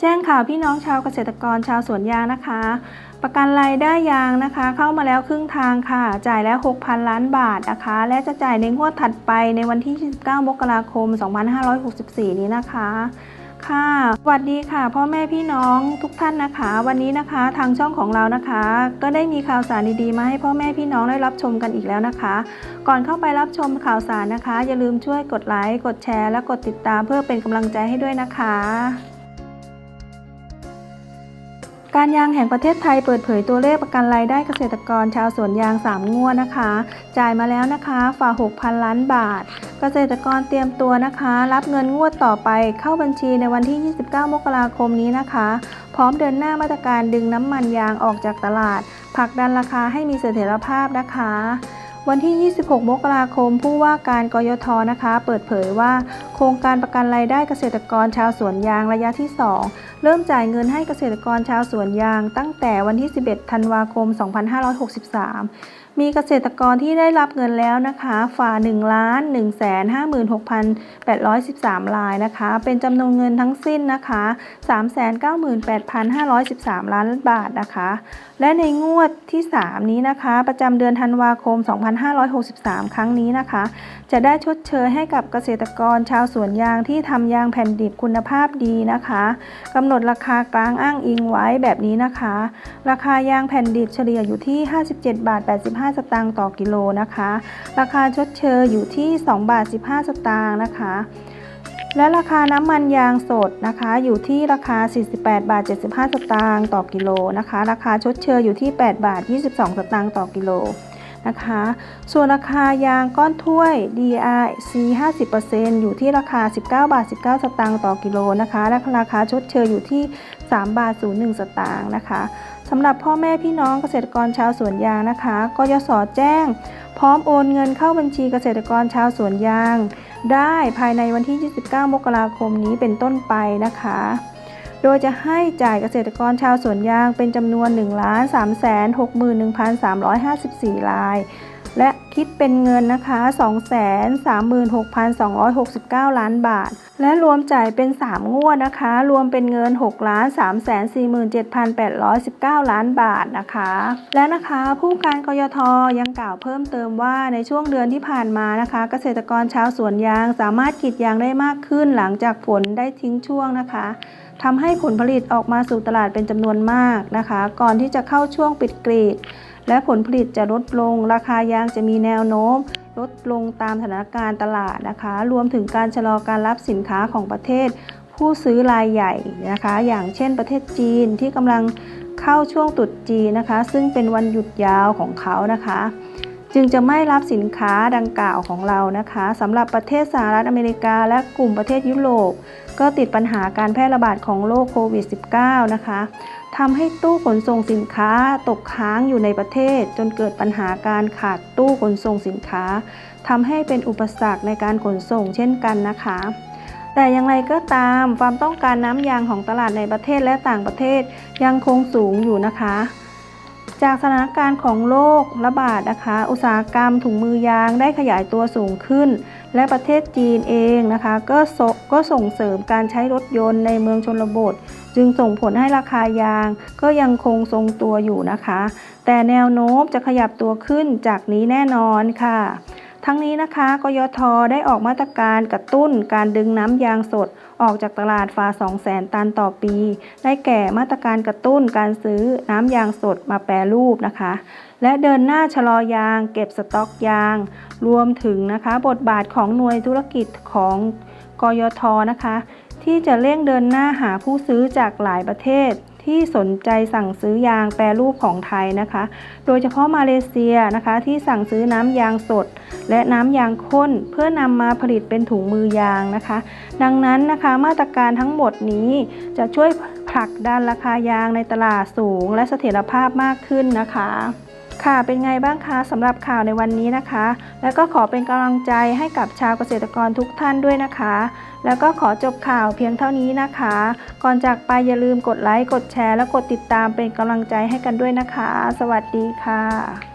แจ้งข่าวพี่น้องชาวเกษตรกรชาวสวนยางนะคะ ประกันรายได้ยางนะคะ เข้ามาแล้วครึ่งทางค่ะ จ่ายแล้ว 6,000 ล้านบาทนะคะ และจะจ่ายในงวดถัดไปในวันที่ 29 มกราคม 2564 นี้นะคะค่ะสวัสดีค่ะ พ่อแม่พี่น้องทุกท่านนะคะ วันนี้นะคะทางช่องของเรานะคะ ก็ได้มีข่าวสารดีๆมาให้พ่อแม่พี่น้องได้รับชมกันอีกแล้วนะคะ ก่อนเข้าไปรับชมข่าวสารนะคะ อย่าลืมช่วยกดไลค์กดแชร์ และกดติดตามเพื่อเป็นกำลังใจให้ด้วยนะคะ การยางแห่งประเทศไทยเปิดเผยตัวเลขประกันรายได้เกษตรกรชาวสวนยาง 3 งวดนะคะ จ่ายมาแล้วนะคะฝ่า 6,000 ล้านบาท เกษตรกรเตรียมตัวนะคะ รับเงินงวดต่อไปเข้าบัญชีในวันที่ 29 มกราคมนี้นะคะ พร้อมเดินหน้ามาตรการดึงน้ำมันยางออกจากตลาดผลักดันราคาให้มีเสถียรภาพนะคะวันที่ 26 มกราคม ผู้ว่าการกยทนะคะ เปิดเผยว่า โครงการประกันรายได้เกษตรกรชาวสวนยางระยะที่ 2 เริ่มจ่ายเงินให้เกษตรกรชาวสวนยาง ตั้งแต่วันที่ 11 ธันวาคม 2563 มีเกษตรกรที่ได้รับเงินแล้วนะคะฝ่า1ล้าน1 5 6 8 1 3 รายนะคะ เป็นจำนวนเงินทั้งสิ้นนะคะ 398,513 ล้านบาทนะคะ และในงวดที่ 3 นี้นะคะ ประจำเดือนธันวาคม 2563 ครั้งนี้นะคะ จะได้ชดเชยให้กับเกษตรกรชาวสวนยางที่ทำยางแผ่นดิบคุณภาพดีนะคะกำหนดดราคากลางอ้างอิงไว้แบบนี้นะคะ ราคายางแผ่นดิบเฉลี่ยอยู่ที่ 57 บาท 85 สตางค์ต่อกิโลนะคะ ราคาชดเชยอยู่ที่ 2 บาท 15 สตางค์นะคะ และราคาน้ำมันยางสดนะคะ อยู่ที่ราคา 48 บาท 75 สตางค์ต่อกิโลนะคะ ราคาชดเชยอยู่ที่ 8 บาท 22 สตางค์ต่อกิโล นะคะ ส่วนราคายางก้อนถ้วย DRC 50%อยู่ที่ราคา 19 บาท 19 สตางค์ต่อกิโลนะคะ และราคาชดเชยอยู่ที่ 3 บาท 01 สตางค์นะคะสำหรับพ่อแม่พี่น้องเกษตรกรชาวสวนยางนะคะกยศแจ้ง พร้อมโอนเงินเข้าบัญชีเกษตรกรชาวสวนยาง ได้ภายในวันที่ 29 มกราคมนี้เป็นต้นไปนะคะ โดยจะให้จ่ายเกษตรกรชาวสวนยางเป็นจำนวน 1 3 6 1 3 5 4 ราย และคิดเป็นเงินนะคะ 236,269 ล้านบาท และรวมจ่ายเป็น 3 งวดนะคะ รวมเป็นเงิน 6 347,819 ล้านบาทนะคะ และนะคะผู้การกยทยังกล่าวเพิ่มเติมว่าในช่วงเดือนที่ผ่านมานะคะ เกษตรกรชาวสวนยางสามารถกรีดยางได้มากขึ้นหลังจากฝนได้ทิ้งช่วงนะคะ ทำให้ผลผลิตออกมาสู่ตลาดเป็นจำนวนมากนะคะ ก่อนที่จะเข้าช่วงปิดกรีด และผลผลิตจะลดลง ราคายางจะมีแนวโน้ม ลดลงตามสถานการณ์ตลาดนะคะ รวมถึงการชะลอการรับสินค้าของประเทศ ผู้ซื้อรายใหญ่นะคะ อย่างเช่นประเทศจีนที่กำลังเข้าช่วงตรุษจีนนะคะ ซึ่งเป็นวันหยุดยาวของเขานะคะ จึงจะไม่รับสินค้าดังกล่าวของเรานะคะสำหรับประเทศสหรัฐอเมริกา และกลุ่มประเทศยุโรป ก็ติดปัญหาการแพร่ระบาดของโรคโควิด -19 นะคะทำให้ตู้ขนส่งสินค้าตกค้างอยู่ในประเทศ จนเกิดปัญหาการขาดตู้ขนส่งสินค้าทำให้เป็นอุปสรรคในการขนส่งเช่นกันนะคะ แต่อย่างไรก็ตามความต้องการน้ำยางของตลาดในประเทศและต่างประเทศยังคงสูงอยู่นะคะ จากสถานการณ์ของโรคระบาดนะคะ อุตสาหกรรมถุงมือยางได้ขยายตัวสูงขึ้น และประเทศจีนเองนะคะ ก็สก็ส่งเสริมการใช้รถยนต์ในเมืองชนบท จึงส่งผลให้ราคายางก็ยังคงทรงตัวอยู่นะคะ แต่แนวโน้มจะขยับตัวขึ้นจากนี้แน่นอนค่ะ ทั้งนี้นะคะ กยทได้ออกมาตรการกระตุ้นการดึงน้ำยางสดออกจากตลาดฟ้า200,000 ตันต่อปี ได้แก่มาตรการกระตุ้นการซื้อน้ำยางสดมาแปรรูปนะคะ และเดินหน้าชะลอยาง เก็บสต็อกยาง รวมถึงนะคะ บทบาทของหน่วยธุรกิจของกยทนะคะ ที่จะเร่งเดินหน้าหาผู้ซื้อจากหลายประเทศ ที่สนใจสั่งซื้อยางแปรรูปของไทยนะคะ โดยเฉพาะมาเลเซียนะคะที่สั่งซื้อน้ำยางสด และน้ำยางข้น เพื่อนำมาผลิตเป็นถุงมือยางนะคะ ดังนั้นนะคะมาตรการทั้งหมดนี้จะช่วยผลักดันราคายางในตลาดสูง และเสถียรภาพมากขึ้นนะคะ ค่ะเป็นไงบ้างคะสำหรับข่าวในวันนี้นะคะ แล้วก็ขอเป็นกำลังใจให้กับชาวเกษตรกรทุกท่านด้วยนะคะ แล้วก็ขอจบข่าวเพียงเท่านี้นะคะ ก่อนจากไปอย่าลืมกดไลค์กดแชร์และกดติดตามเป็นกำลังใจให้กันด้วยนะคะ สวัสดีค่ะ